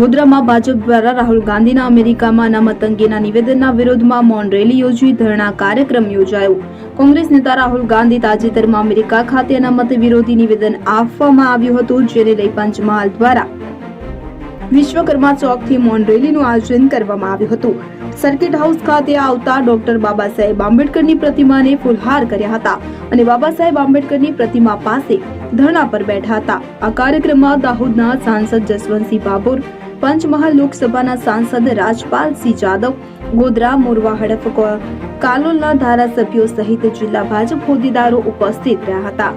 ગોધરામાં ભાજપ દ્વારા રાહુલ ગાંધીના અમેરિકામાં અનામત અંગેના નિવેદનના વિરોધમાં મૌન રેલી યોજી ધરણા કાર્યક્રમ યોજાયો. કોંગ્રેસ નેતા રાહુલ ગાંધી તાજેતરમાં અમેરિકા ખાતે અનામત વિરોધી નિવેદન આપવામાં આવ્યું હતું, જેને લઈ પંચમહાલ દ્વારા વિશ્વકર્મા ચોકથી મૌન રેલીનું આયોજન કરવામાં આવ્યું હતું. સર્કિટ હાઉસ ખાતે આવતા ડોક્ટર બાબા સાહેબ આંબેડકરની પ્રતિમાને ફુલહાર કર્યા હતા અને બાબા સાહેબ આંબેડકરની પ્રતિમા પાસે ધરણા પર બેઠા હતા. આ કાર્યક્રમમાં દાહોદના સાંસદ જસવંતસિંહ બાબુર પંચમહાલ લોકસભાના સાંસદ રાજપાલસિંહ જાદવ, ગોધરા, મોરવા, હડફ કાલોલના ધારાસભ્યો સહિત જિલ્લા ભાજપ હોદ્દેદારો ઉપસ્થિત રહ્યા હતા.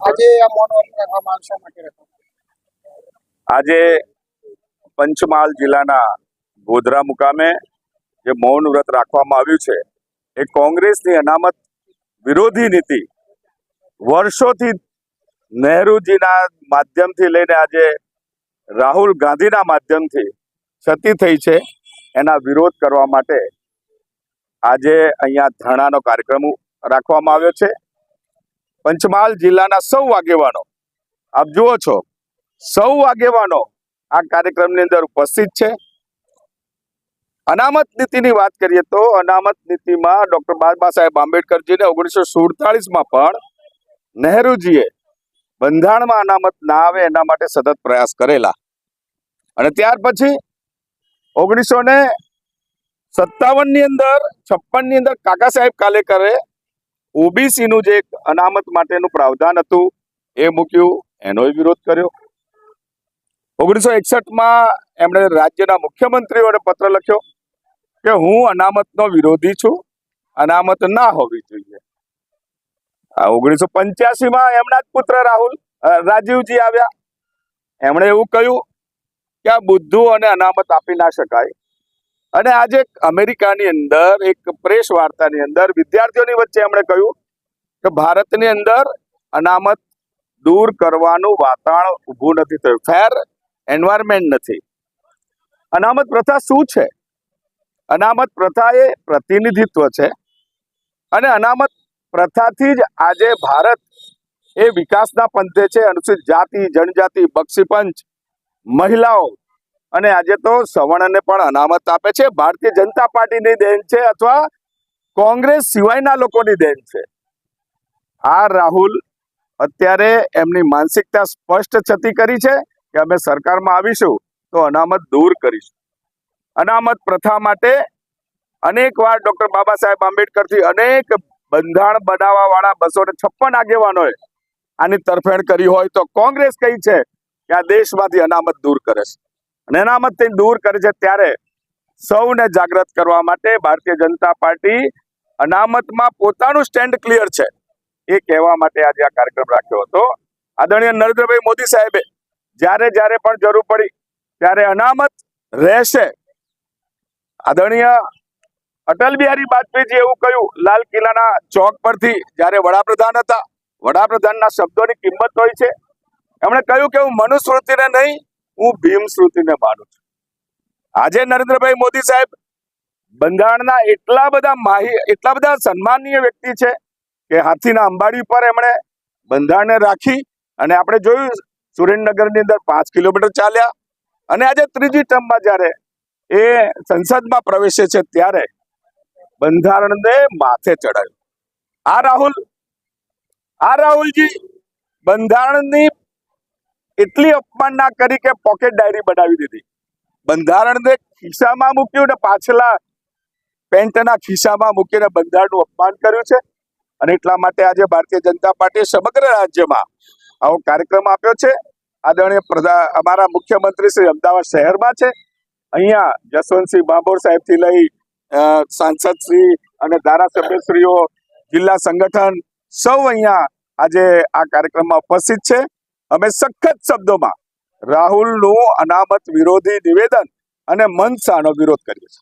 આજે આ મૌન વર્ગ આવશે માટે રાખવામાં આજે પંચમહાલ જિલ્લાના ગોધરા મુકામે જે મૌન વ્રત રાખવામાં આવ્યું છે, એ કોંગ્રેસની અનામત વિરોધી નીતિ વર્ષોથી નહેરુજીના માધ્યમથી લઈને આજે રાહુલ ગાંધીના માધ્યમથી છતી થઈ છે. એના વિરોધ કરવા માટે આજે અહીંયા ધરણાનો કાર્યક્રમ રાખવામાં આવ્યો છે. પંચમહાલ જિલ્લાના સૌ આગેવાનો, આપ જુઓ છો સૌ આગેવાનો આ કાર્યક્રમની અંદર ઉપસ્થિત છે. અનામત નીતિની વાત કરીએ તો અનામત નીતિમાં ડોક્ટર બાબા સાહેબ આંબેડકરજીને ઓગણીસો સુડતાલીસમાં પણ નહેરુજીએ બંધારણમાં અનામત ના આવે એના માટે સતત પ્રયાસ કરેલા. અને ત્યાર પછી ઓગણીસો ને સત્તાવનની અંદર છપ્પનની અંદર કાકા સાહેબ કાલેકરે ઓબીસી નું જે અનામત માટેનું પ્રાવધાન હતું એ મૂક્યું. એનોય વિરોધ કર્યો. ઓગણીસો એકસઠમાં એમણે રાજ્યના મુખ્યમંત્રીઓને પત્ર લખ્યો કે હું અનામતનો વિરોધી છું, અનામત ના હોવી જોઈએ. ઓગણીસો પંચ્યાસીમાં એમના જ પુત્ર રાહુલ રાજીવજી આવ્યા. એમણે એવું કહ્યું કે આ બુદ્ધુ અને અનામત આપી ના શકાય. અને આજે અમેરિકાની અંદર, એક પ્રેસ વાર્તાની અંદર વિદ્યાર્થીઓની વચ્ચે એમણે કહ્યું કે ભારતની અંદર અનામત દૂર કરવાનું વાતાવરણ ઊભું નથી થયું. ફેર એન્વાયરમેન્ટ નથી. અનામત પ્રથા શું છે? અનામત પ્રથા એ પ્રતિનિધિત્વ છે અને અનામત પ્રથાથી જ આજે ભારત એ વિકાસના પંથે છે. અનુસૂચિત જાતિ, જનજાતિ, બક્ષીપંચ, મહિલાઓ અને આજે તો સવર્ણને પણ અનામત આપે છે. ભારતીય જનતા પાર્ટીની દેન છે અથવા કોંગ્રેસ સિવાયના લોકોની દેન છે. આ રાહુલ અત્યારે એમની માનસિકતા સ્પષ્ટ છતી કરી છે. કે અમે સરકારમાં આવીશું તો અનામત દૂર કરીશું. અનામત પ્રથા માટે અનેક વાર ડોક્ટર બાબા સાહેબ આંબેડકરથી અનેક બંધારણ બનાવવા વાળા બસો ને છપ્પન આગેવાનોએ આની તરફેણ કરી હોય તો કોંગ્રેસ કઈ છે કે આ દેશમાંથી અનામત દૂર કરે છે. અને અનામતથી દૂર કરે છે ત્યારે સૌને જાગૃત કરવા માટે ભારતીય જનતા પાર્ટી અનામતમાં પોતાનું સ્ટેન્ડ ક્લિયર છે. એ કહેવા માટે આજે આ કાર્યક્રમ રાખ્યો હતો. આદરણીય નરેન્દ્રભાઈ મોદી સાહેબે જ્યારે જ્યારે પણ જરૂર પડી, ત્યારે અનામત રહેશે. આદરણીય અટલ બિહારી વાજપેયીજી એવું કહ્યું, લાલ કિલ્લાના ચોક પરથી જ્યારે વડાપ્રધાન હતા, વડાપ્રધાનના શબ્દોની કિંમત હોય છે. એમણે કહ્યું કે હું મનુસ્મૃતિને નહીં, હું ભીમ સ્મૃતિને માનું છું. આજે નરેન્દ્રભાઈ મોદી સાહેબ બંધારણના એટલા બધા માહી, એટલા બધા સન્માનીય વ્યક્તિ છે કે હાથીના અંબાડી પર એમણે બંધારણને રાખી અને આપણે જોયું સુરેન્દ્રનગરની અંદર પાંચ કિલોમીટર ચાલ્યા અને આજે ત્રીજી ટર્મમાં જ્યારે એ સંસદમાં પ્રવેશે છે ત્યારે બંધારણને માથે ચડાયું. આ રાહુલ, આ રાહુલજી બંધારણની એટલી અપમાનના કરી કે પોકેટ ડાયરી બનાવી દીધી. બંધારણને ખિસ્સામાં મૂક્યું ને પાછલા પેન્ટના ખિસ્સામાં મૂકીને બંધારણનું અપમાન કર્યું છે. અને એટલા માટે આજે ભારતીય જનતા પાર્ટીએ સમગ્ર રાજ્યમાં આવો કાર્યક્રમ આપ્યો છે. આદરણીય પ્રધા અમારા મુખ્યમંત્રી શ્રી અમદાવાદ શહેરમાં છે. અહીંયા જસવંતસિંહ બાબોર સાહેબથી લઈ સાંસદશ્રી અને ધારાસભ્યશ્રીઓ, જિલ્લા સંગઠન સૌ અહીંયા આજે આ કાર્યક્રમમાં ઉપસ્થિત છે. અમે સખત શબ્દોમાં રાહુલનું અનામત વિરોધી નિવેદન અને મનસાનો વિરોધ કર્યો છે